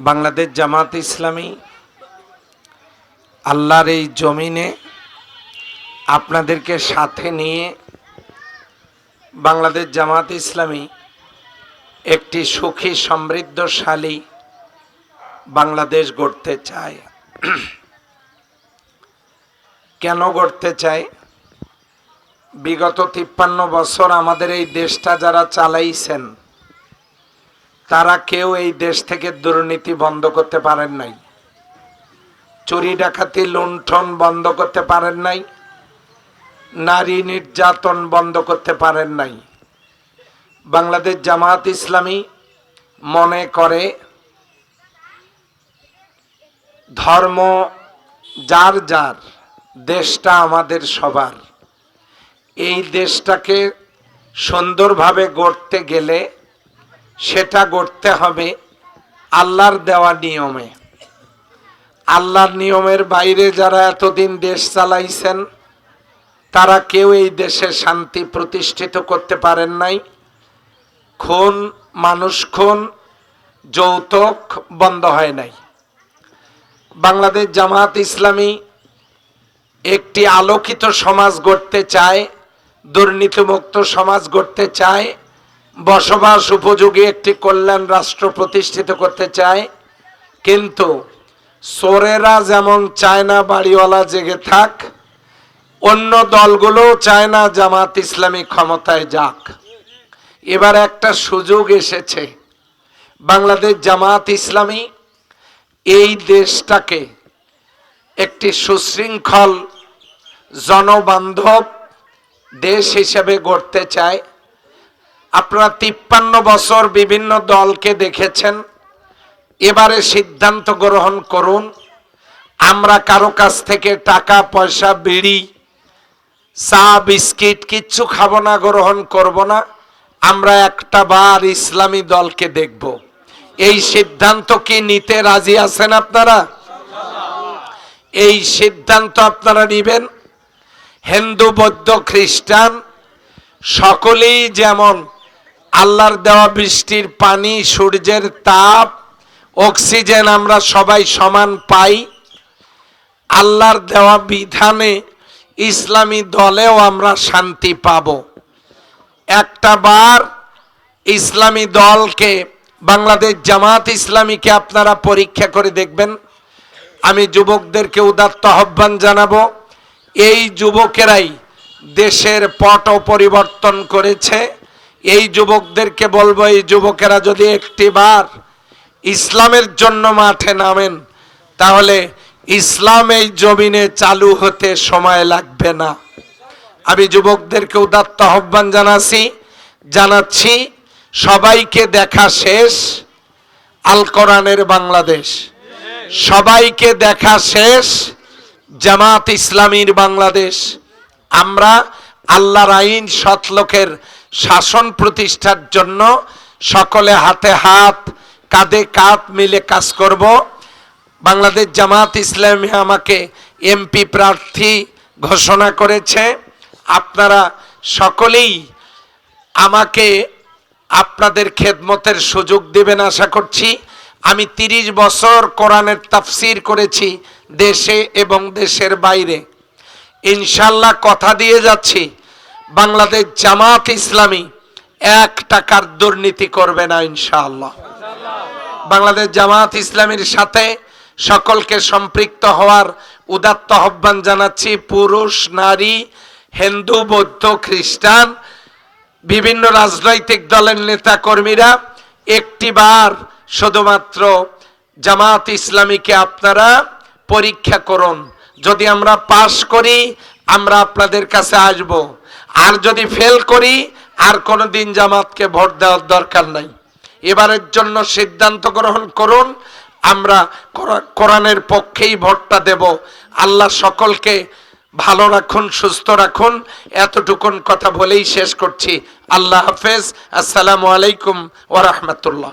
বাংলাদেশ জামাত ইসলামী, আল্লাহর এই জমিনে আপনাদেরকে সাথে নিয়ে বাংলাদেশ জামাত ইসলামী একটি সুখী, সমৃদ্ধশালী বাংলাদেশ গড়তে চায়। কেন গড়তে চায়? বিগত তিপ্পান্ন বছর আমাদের এই দেশটা যারা চালাইছেন তারা কেউ এই দেশ থেকে দুর্নীতি বন্ধ করতে পারেন নাই। চুরি ডাকাতি, লুণ্ঠন বন্ধ করতে পারেন নাই। নারী নির্যাতন বন্ধ করতে পারেন নাই। বাংলাদেশ জামাত ইসলামী মনে করে, ধর্ম যার যার, দেশটা আমাদের সবার। এই দেশটাকে সুন্দরভাবে গড়তে গেলে সেটা গড়তে হবে আল্লাহর দেওয়া নিয়মে। আল্লাহর নিয়মের বাইরে যারা এতদিন দেশ চালাইছেন, তারা কেউ এই দেশে শান্তি প্রতিষ্ঠিত করতে পারেন নাই। খুন, মানুষ খুন, যৌতুক বন্ধ হয় নাই। বাংলাদেশ জামাত ইসলামী একটি আলোকিত সমাজ গড়তে চায়, দুর্নীতিমুক্ত সমাজ গড়তে চায় বসবাস উপযোগী একটি কল্যাণ রাষ্ট্র প্রতিষ্ঠিত করতে চায়, কিন্তু সোরেরা যেমন চায় না বাড়িওয়ালা জেগে থাক, অন্য দলগুলোও চায় না জামাত ইসলামী ক্ষমতায় যাক। এবার একটা সুযোগ এসেছে। বাংলাদেশ জামাত ইসলামী এই দেশটাকে একটি সুশৃঙ্খল জনবান্ধব দেশ হিসেবে গড়তে চায়। আপনারা তিপ্পান্ন বছর বিভিন্ন দলকে দেখেছেন। এবারে সিদ্ধান্ত গ্রহণ করুন। আমরা কারও কাছ থেকে টাকা, পয়সা, বিড়ি, চা, বিস্কিট কিচ্ছু খাব না, গ্রহণ করব না। আমরা একটা বার ইসলামী দলকে দেখব। এই সিদ্ধান্ত কি নিতে রাজি আছেন আপনারা? এই সিদ্ধান্ত আপনারা নিবেন। হিন্দু, বৌদ্ধ, খ্রিস্টান, সকলেই যেমন আল্লাহর দেওয়া বৃষ্টির পানি, সূর্যের তাপ, অক্সিজেন আমরা সবাই সমান পাই। আল্লাহর দেওয়া বিধানে ইসলামী দলেও আমরা শান্তি পাব। একটা বার ইসলামী দলকে, বাংলাদেশ জামাত ইসলামীকে আপনারা পরীক্ষা করে দেখবেন। আমি যুবকদেরকে উদাত্ত আহ্বান জানাব, এই যুবকেরাই দেশের পট পরিবর্তন করেছে। এই যুবকদেরকে বলব, এই যুবকেরা যদি একটিবার ইসলামের জন্য মাঠে নামেন, তাহলে ইসলাম এই জমিনে চালু হতে সময় লাগবে না। আমি যুবকদেরকে উদাত্ত আহ্বান জানাচ্ছি জানাচ্ছি, সবাইকে দেখা শেষ, আল কোরআনের বাংলাদেশ। সবাইকে দেখা শেষ, জামাত ইসলামীর বাংলাদেশ। আমরা আল্লাহর আইন সৎলোকের শাসন প্রতিষ্ঠার জন্য সকলে হাতে হাত, কাঁধে কাঁধ মিলে কাজ করব। বাংলাদেশ জামাত ইসলামী আমাকে এমপি প্রার্থী ঘোষণা করেছে। আপনারা সকলেই আমাকে আপনাদের খেদমতের সুযোগ দেবেন আশা করছি। আমি তিরিশ বছর কোরআনের তাফসির করেছি দেশে এবং দেশের বাইরে। ইনশাল্লাহ কথা দিয়ে যাচ্ছি। বাংলাদেশ জামাত ইসলামী এক টাকার দুর্নীতি করবে না, ইনশাআল্লাহ। বাংলাদেশ জামাত ইসলামীর সাথে সকলকে সম্পৃক্ত হওয়ার উদাত্ত আহ্বান জানাচ্ছি। পুরুষ, নারী, হিন্দু, বৌদ্ধ, খ্রিস্টান, বিভিন্ন রাজনৈতিক দলের নেতা কর্মীরা একটিবার শুধুমাত্র জামাত ইসলামীকে আপনারা পরীক্ষা করুন। যদি আমরা পাশ করি, আমরা আপনাদের কাছে আসব। আর যদি ফেল করি, আর কোনো দিন জামাতকে ভোট দেওয়ার দরকার নাই। এবারের জন্য সিদ্ধান্ত গ্রহণ করুন, আমরা কোরআ- কোরআনের পক্ষেই ভোটটা দেব। আল্লাহ সকলকে ভালো রাখুন, সুস্থ রাখুন। এতটুকুন কথা বলেই শেষ করছি। আল্লাহ হাফেজ। আসসালামু আলাইকুম ওরহমতুল্লাহ